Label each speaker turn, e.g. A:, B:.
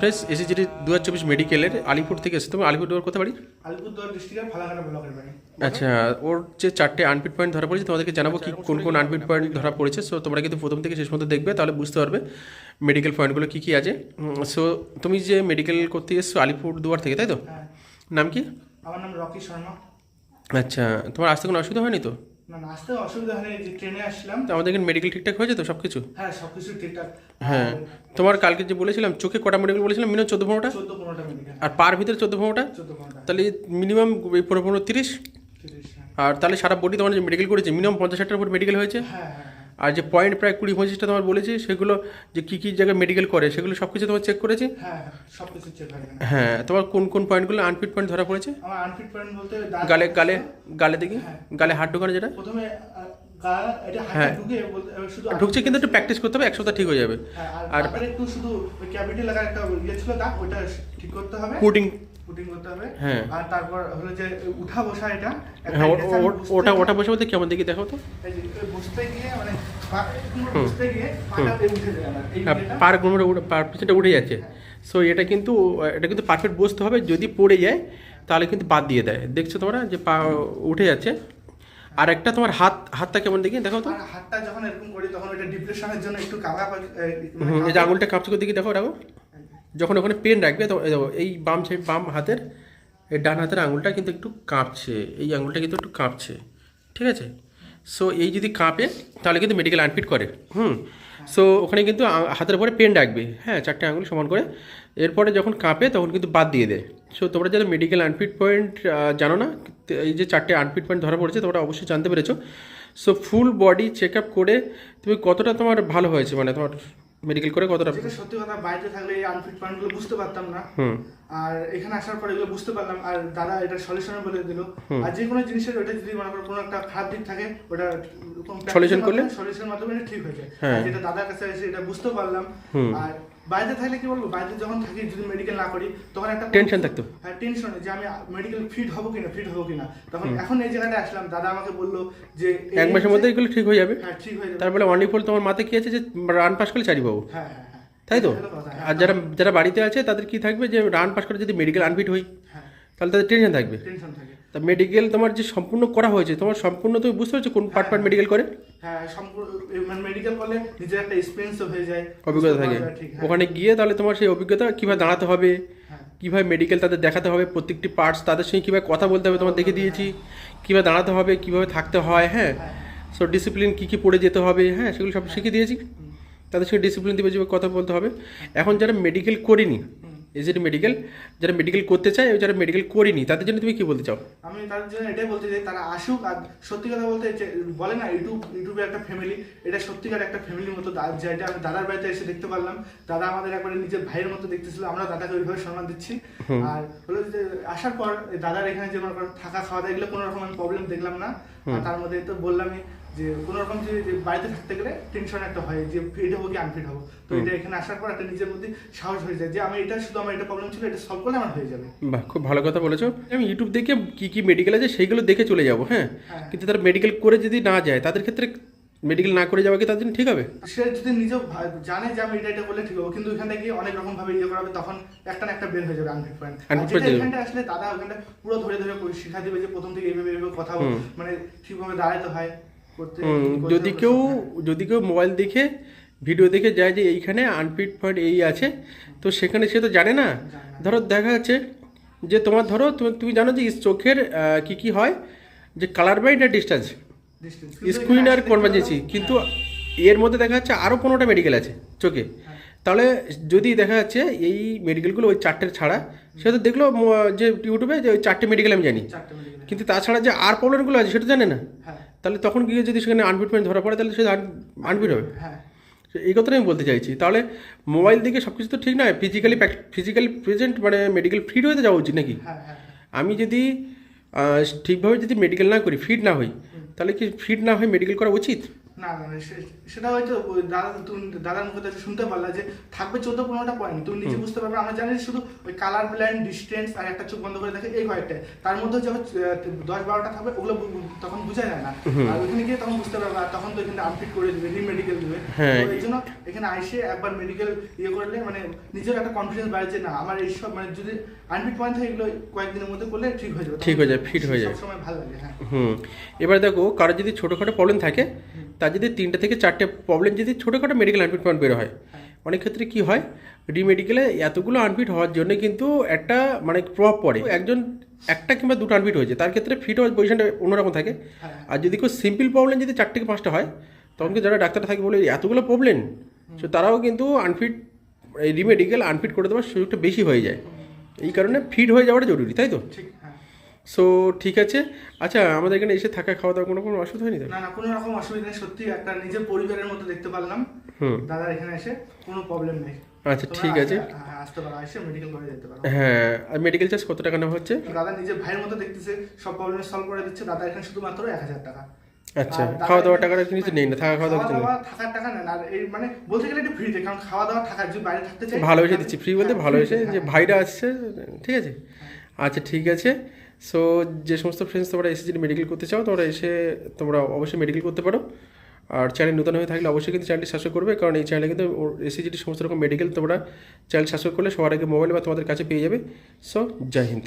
A: Fresh SSG দু হাজার চব্বিশ মেডিকেলের আলিপুর থেকে এসে তুমি আলিপুরদুয়ার কোথায় বাড়ি?
B: আলিপুরদুয়ার ডিস্ট্রিক্টের ফালাকাটা ব্লকের বাড়ি।
A: আচ্ছা ওর যে চারটে আনপিট পয়েন্ট ধরা পড়েছে তোমাদেরকে জানাব কি কোন কোন আনপিট পয়েন্ট ধরা পড়েছে। সো তোমরা কিন্তু প্রথম থেকে শেষ পর্যন্ত দেখবে তাহলে বুঝতে পারবে মেডিকেল পয়েন্টগুলো কী কী আছে। সো তুমি যে মেডিকেল করতে এসছো আলিপুরদুয়ার থেকে তাই তো?
B: হ্যাঁ।
A: নাম কি?
B: আমার নাম রকি শর্মা।
A: আচ্ছা তোমার আসতে কোনো অসুবিধা হয়নি তো?
B: না আসতে অসুবিধা হয়নি যে ট্রেনে আসলাম।
A: তো আমাদের এখানে মেডিকেল ঠিকঠাক হয়েছে তো সব কিছু
B: হ্যাঁ সব কিছু ঠিকঠাক।
A: হ্যাঁ। তোমার কালকে যে বলেছিলাম চোখে কটা মেডিকেল বলেছিলাম? মিনিমাম চোদ্দ পনেরোটা?
B: চোদ্দ পনেরোটা মেডিকেল
A: আর পার ভিতরে চোদ্দ পনেরোটা?
B: চোদ্দ পনেরোটা।
A: তাহলে মিনিমাম এই পনেরো পনেরো তিরিশ?
B: হ্যাঁ।
A: আর তাহলে সারা বডি তোমার যে মেডিকেল করেছে মিনিমাম পঞ্চাশ ষাটটার উপর মেডিকেল হয়েছে?
B: হ্যাঁ হ্যাঁ।
A: আর যে পয়েন্ট প্রায় কুড়ি পঁচিশটা তোমার বলেছি সেগুলো যে কী কী জায়গায় মেডিকেল করে সেগুলো সব কিছু তোমার চেক করেছি?
B: হ্যাঁ হ্যাঁ হয়
A: তোমার কোন কোন পয়েন্টগুলো আনফিট পয়েন্ট ধরা পড়েছে? গালে গালে গালে দেখি।
B: হ্যাঁ।
A: গালে হাত ঢোকানো যেটা?
B: প্রথমে এটা
A: হ্যাঁ।
B: ঢুকে শুধু
A: ঢুকছে কিন্তু একটু প্র্যাকটিস করতে হবে এক সপ্তাহ ঠিক হয়ে যাবে।
B: হ্যাঁ, আর একটু শুধু ক্যাভিটি লাগার একটা ইয়ে ছিল দাগ ওইটা ঠিক করতে হবে।
A: পুটিং
B: পুটিং করতে হবে।
A: হ্যাঁ।
B: আর তারপর হলো যে উঠা বসা এটা
A: হ্যাঁ ওটা ওটা বসে বলতে কেমন দেখি দেখো তো।
B: বসতে গিয়ে মানে। বসতে গিয়ে উঠে
A: হ্যাঁ, পার পার পিছনটা যাচ্ছে। সো এটা কিন্তু এটা কিন্তু পারফেক্ট বসতে হবে যদি পড়ে যায় তাহলে কিন্তু বাদ দিয়ে দেয়। দেখছ তোমরা যে পা উঠে যাচ্ছে? আর একটা তোমার হাত হাতটা কেমন দেখি? দেখো তো।
B: হাতটা যখন এরকম করি তখন ওটা ডিপ্রেশনের জন্য একটু কাঁপা এই, মানে
A: এই যে আঙুলটা কাঁপছে দেখি দেখো। রাখো যখন ওখানে পেন রাখবে তো এই দেখো, এই বাম সাইড বাম হাতের এই ডান হাতের আঙুলটা কিন্তু একটু কাঁপছে। এই আঙুলটা কিন্তু একটু কাঁপছে। ঠিক আছে? সো এই যদি কাঁপে তাহলে কিন্তু মেডিকেল আনফিট করে। হুম? সো ওখানে কিন্তু হাতের উপরে পেন রাখবে। হ্যাঁ চারটে আঙুল সমান করে। এরপরে যখন কাঁপে তখন কিন্তু বাদ দিয়ে দেয়। সো তোমরা যারা মেডিকেল আনফিট পয়েন্ট জানো না এই যে চারটে আনফিট পয়েন্ট ধরা পড়েছে তোমরা অবশ্যই জানতে পেরেছ। So full body check up করে তুমি কতটা তোমার ভালো হয়েছে? মানে তোমার মেডিকেল করে কতটা
B: সত্যি কথা বাইরে থাকলে এই আনফিট পয়েন্টগুলো বুঝতে পারতাম না। আর এখানে আসার পর এগুলো বুঝতে পারলাম। আর দাদা এটা সলিউশন বলে দিল। আর যে কোনো জিনিসের ওটা যদি মনে করো কোনো একটা খারাপ দিক থাকে ওটা
A: সলিউশন করলে?
B: সলিউশনের মাধ্যমে ঠিক হয়ে যায়।
A: হ্যাঁ।
B: যেটা দাদার কাছে এসে এটা বুঝতে পারলাম। আর বাইরে থাকলে কি বলব? বাইরে যখন থাকি যদি মেডিকেল না করি তখন একটা
A: টেনশন থাকতো।
B: হ্যাঁ টেনশন যে আমি মেডিকেল ফিট হব কিনা ফিট হব কিনা। তখন এখন এই জায়গাটা আসলাম। দাদা আমাকে বলল যে
A: এক মাসের মধ্যে এগুলো ঠিক হয়ে যাবে?
B: হ্যাঁ ঠিক হয়ে যাবে।
A: তারপরে ওয়ান্ডিফুল তোমার মাথায় কি আছে যে রান পাস করলে চারি পাবো?
B: হ্যাঁ হ্যাঁ হ্যাঁ।
A: তাই তো?
B: হ্যাঁ।
A: আর যারা যারা বাড়িতে আছে তাদের কি থাকবে যে রান পাস করে যদি মেডিকেল আনফিট হই?
B: হ্যাঁ।
A: তাহলে তাদের টেনশন থাকবে।
B: টেনশন থাকে।
A: তা মেডিকেল তোমার যে সম্পূর্ণ করা হয়েছে তোমার সম্পূর্ণ তুমি বুঝতে পারছ কোন পার্ট পার্ট মেডিকেল করে?
B: হ্যাঁ সম্পূর্ণ মানে মেডিকেল করলে নিজের একটা এক্সপিরিয়েন্সও হয়ে যায়।
A: অভিজ্ঞতা থাকে।
B: ঠিক, হ্যাঁ।
A: ওখানে গিয়ে তাহলে তোমার সেই অভিজ্ঞতা কীভাবে দাঁড়াতে হবে?
B: হ্যাঁ।
A: কীভাবে মেডিকেল তাদের দেখাতে হবে? প্রত্যেকটি পার্টস তাদের সঙ্গে কীভাবে কথা বলতে হবে তোমার দেখে দিয়েছি। কীভাবে দাঁড়াতে হবে? কীভাবে থাকতে হয়? হ্যাঁ। সো ডিসিপ্লিন কী কী পড়ে যেতে হবে? হ্যাঁ সেগুলো সব শিখিয়ে দিয়েছি। তাদের সঙ্গে ডিসিপ্লিন দিবে কথা বলতে হবে। এখন যারা মেডিকেল করিনি এজেড মেডিকেল যারা মেডিকেল করতে চায় যারা মেডিকেল করিনি তাদের জন্য তুমি কী বলতে চাও?
B: আমি তার জন্য এটাই বলতে চাই তারা আসুক আর সত্যি কথা বলতে বলে না ইউটিউব ইউটিউবে একটা ফ্যামিলি এটা সত্যিকার একটা ফ্যামিলির মতো যেটা আমি দাদার বাড়িতে এসে দেখতে পারলাম। দাদা আমাদের একবারে নিজের ভাইয়ের মতো দেখতেছিল আমরা দাদাকে ওইভাবে সম্মান দিচ্ছি। আর হলো যে আসার পর দাদার এখানে যে থাকা খাওয়া দাওয়া এগুলো কোনো রকম আমি প্রবলেম দেখলাম না। আর তার মধ্যে তো বললামই যে কোনো রকম যে বাড়িতে থাকতে গেলে টেনশন একটা হয় যে ফিট হব কি আনফিট হব। তো এটা এখানে আসার পর একটা নিজের মধ্যে সাহস হয়ে যায় যে আমি এটা শুধু আমার এটা প্রবলেম ছিল এটা সলভ করলে আমার হয়ে যাবে।
A: বাহ খুব ভালো কথা বলেছ। আমি ইউটিউব দেখে কি কি মেডিকেল আছে সেইগুলো দেখে চলে যাব হ্যাঁ?
B: হ্যাঁ।
A: কিন্তু তারা মেডিকেল করে যদি না যায় তাদের ক্ষেত্রে মেডিকেল না করে যাওয়া কি তার জন্য ঠিক হবে?
B: সে যদি নিজেও ভা- জানে যে আমি এটা এটা করলে ঠিক হবে কিন্তু ওখানে গিয়ে অনেক রকম ভাবে ইয়ে করাবে তখন একটা না একটা বের হয়ে যাবে আনফিট পয়েন্ট আর যেটা। এখানটা আসলে দাদা ওখানটা পুরো ধরে ধরে শিখা দিবে যে প্রথম থেকে এইভাবে এইভাবে কথা বল, মানে ঠিকভাবে দাঁড়াতে হয়। করতে
A: যদি কেউ
B: হ্যাঁ।
A: যদি কেউ মোবাইল দেখে ভিডিও দেখে যায় যে এইখানে আনফিট পয়েন্ট এই আছে তো সেখানে সে তো জানে না। ধরো দেখা যাচ্ছে যে তোমার ধরো তুমি তুমি জানো যে চোখের কি কি হয়? যে কালার বাইট আর ডিস্টেন্স
B: এখানে
A: আর কনভার্জেন্সি কিন্তু এর মধ্যে দেখা যাচ্ছে আরও পনেরোটা মেডিকেল আছে চোখে।
B: হ্যাঁ।
A: তাহলে যদি দেখা যাচ্ছে এই মেডিকেলগুলো ওই চারটের ছাড়া সে তো দেখল যে ইউটিউবে যে ওই চারটে মেডিকেল আমি জানি। কিন্তু তাছাড়া যে আর প্রবলেমগুলো আছে সেটা জানে না।
B: হ্যাঁ।
A: তাহলে তখন গিয়ে যদি সেখানে আনফিটমেন্ট ধরা পড়ে তাহলে সে আনফিট হবে।
B: হ্যাঁ।
A: এই কথাটাই আমি বলতে চাইছি। তাহলে মোবাইল দিকে সব কিছু তো ঠিক নয় ফিজিক্যালি ফিজিক্যালি প্রেজেন্ট মানে মেডিকেল ফিট হয়ে যাওয়া উচিত নাকি?
B: হ্যাঁ হ্যাঁ
A: আমি যদি ঠিকভাবে যদি মেডিকেল না করি ফিট না হই তাহলে কি ফিট না হয়ে মেডিকেল করা উচিত?
B: না না সে- সেটা হয়তো দাদা তুমি দাদার মুখে তো শুনতে পারলা যে থাকবে চোদ্দ পনেরোটা পয়েন্ট তুমি নিজে বুঝতে পারবে আমরা জানি শুধু ওই কালার ব্লাইন্ড ডিস্টেন্স আর একটা চোখ বন্ধ করে দেখে এই কয়েকটা। তার মধ্যে যখন দশ বারোটা থাকবে ওগুলো তখন বোঝা যায় না। আর ওইখানে গিয়ে তখন বুঝতে পারবে আর তখন তো এখানে আপডেট করে দিবে রিমেডিকেল দিবে।
A: হ্যাঁ।
B: এই জন্য এখানে আইসে একবার মেডিকেল ইয়ে করলে মানে নিজের একটা কনফিডেন্স বাড়ে যে না আমার এইসব মানে যদি আনফিট পয়েন্ট থাকে এগুলো কয়েকদিনের মধ্যে করলে ঠিক হয়ে যাবে।
A: ঠিক হয়ে যায়, fit হয়ে যায়।
B: সবসময় ভালো লাগে হ্যাঁ।
A: হুম। এবার দেখো কারও যদি ছোটোখাটো প্রবলেম থাকে তার যদি তিনটে থেকে চারটে প্রবলেম যদি ছোটোখাটো মেডিকেল আনফিট পয়েন্ট বের হয় অনেক ক্ষেত্রে কি হয় রিমেডিকেলে এতগুলো আনফিট হওয়ার জন্য কিন্তু একটা মানে প্রভাব পড়ে। একজন একটা কিংবা দুটো আনফিট হয়েছে তার ক্ষেত্রে ফিট হওয়ার পজিশনটা অন্যরকম থাকে।
B: হ্যাঁ।
A: আর যদি কেউ সিম্পল প্রবলেম যদি চারটে থেকে পাঁচটা হয় তখন কি যারা ডাক্তার থাকে বলে এতগুলো প্রবলেম সো তারাও কিন্তু আনফিট এই রিমেডিকেল আনফিট করে দেওয়ার সুযোগটা বেশি হয়ে যায়। এই কারণে ফিট হয়ে যাওয়াটা জরুরি তাই তো?
B: ঠিক। হ্যাঁ
A: সো ঠিক আছে? আচ্ছা আমাদের এখানে এসে থাকা খাওয়া দাওয়া কোনো কোনো অসুবিধা হয়নি
B: না না কোনো রকম অসুবিধা নেই সত্যি একটা নিজের পরিবারের মতো দেখতে পারলাম।
A: হুম।
B: দাদার এখানে এসে কোনো প্রবলেম নেই।
A: আচ্ছা ঠিক আছে।
B: হ্যাঁ, আসতে পারো এসে মেডিকেল করে যেতে পারো
A: হ্যাঁ আর মেডিকেল চার্জ কত টাকা নেওয়া হচ্ছে?
B: দাদা নিজের ভাইয়ের মতো দেখতেছে সব প্রবলেম সলভ করে দিচ্ছে। দাদা এখানে শুধুমাত্র এক হাজার টাকা।
A: আচ্ছা খাওয়া টাকাটা কিছু নেই না থাকা খাওয়া দাওয়া কিছু নেই
B: থাকার টাকা নেন আর এই মানে বলতে গেলে ফ্রিতে কারণ খাওয়া দাওয়া থাকার বাইরে থাকতে চাই
A: ভালোবেসে দিচ্ছি ফ্রি বলতে
B: হ্যাঁ,
A: ভালোবেসে যে। ভাইরা আসছে ঠিক আছে? আচ্ছা ঠিক আছে। সো যে সমস্ত ফ্রেন্ডস তোমরা এসে যদি মেডিকেল করতে চাও, তোমরা এসে তোমরা অবশ্যই মেডিকেল করতে পারো। আর চ্যানেল নতুন হয়ে থাকলে অবশ্যই কিন্তু চ্যানেলটি সাবস্ক্রাইব করবে, কারণ এই চ্যানেলে কিন্তু এসিজিটি সমস্ত রকম মেডিকেল তোমরা চ্যানেল সাবস্ক্রাইব করলে সবার আগে মোবাইল বা তোমাদের কাছে পেয়ে যাবে। সো জয় হিন্দ।